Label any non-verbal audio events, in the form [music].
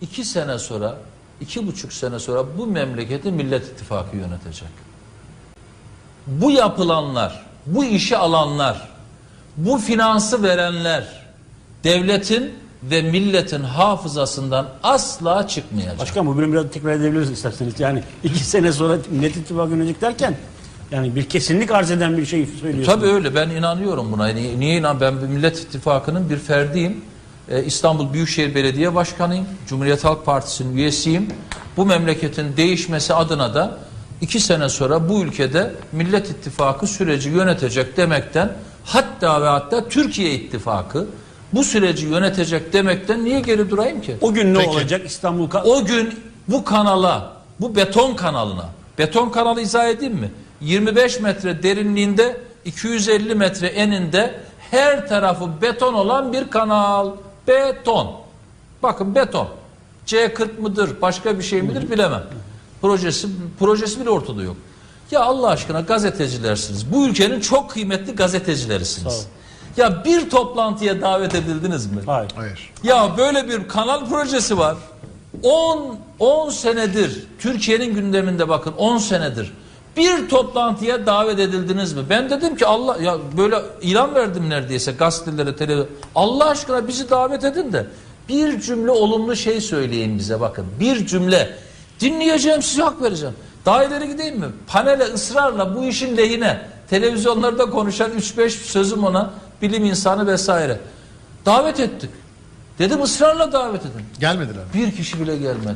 iki sene sonra, iki buçuk sene sonra bu memleketi Millet İttifakı yönetecek. Bu yapılanlar, bu işi alanlar, bu finansı verenler devletin ve milletin hafızasından asla çıkmayacak. Başkan bu bölümü biraz tekrar edebiliriz isterseniz. Yani iki [laughs] sene sonra Millet İttifakı yönetecek derken yani bir kesinlik arz eden bir şey söylüyorsunuz. Tabii öyle ben inanıyorum buna. Niye, niye inan? Ben bir Millet İttifakı'nın bir ferdiyim. Ee, İstanbul Büyükşehir Belediye Başkanıyım. Cumhuriyet Halk Partisi'nin üyesiyim. Bu memleketin değişmesi adına da iki sene sonra bu ülkede Millet İttifakı süreci yönetecek demekten hatta ve hatta Türkiye İttifakı bu süreci yönetecek demekten niye geri durayım ki? O gün ne Peki. olacak İstanbul O gün bu kanala, bu beton kanalına, beton kanalı izah edeyim mi? 25 metre derinliğinde, 250 metre eninde her tarafı beton olan bir kanal. Beton. Bakın beton. C40 mıdır, başka bir şey midir bilemem. Projesi, projesi bile ortada yok. Ya Allah aşkına gazetecilersiniz. Bu ülkenin çok kıymetli gazetecilerisiniz. Ya bir toplantıya davet edildiniz mi? Hayır. Hayır. Ya böyle bir kanal projesi var. 10 10 senedir Türkiye'nin gündeminde bakın 10 senedir bir toplantıya davet edildiniz mi? Ben dedim ki Allah ya böyle ilan verdim neredeyse gazetelere, televizyon. Allah aşkına bizi davet edin de bir cümle olumlu şey söyleyin bize bakın. Bir cümle. Dinleyeceğim size hak vereceğim. Daha ileri gideyim mi? Panele ısrarla bu işin lehine televizyonlarda konuşan 3-5 sözüm ona bilim insanı vesaire. Davet ettik. Dedim ısrarla davet edin. Gelmediler. Bir kişi bile gelmedi.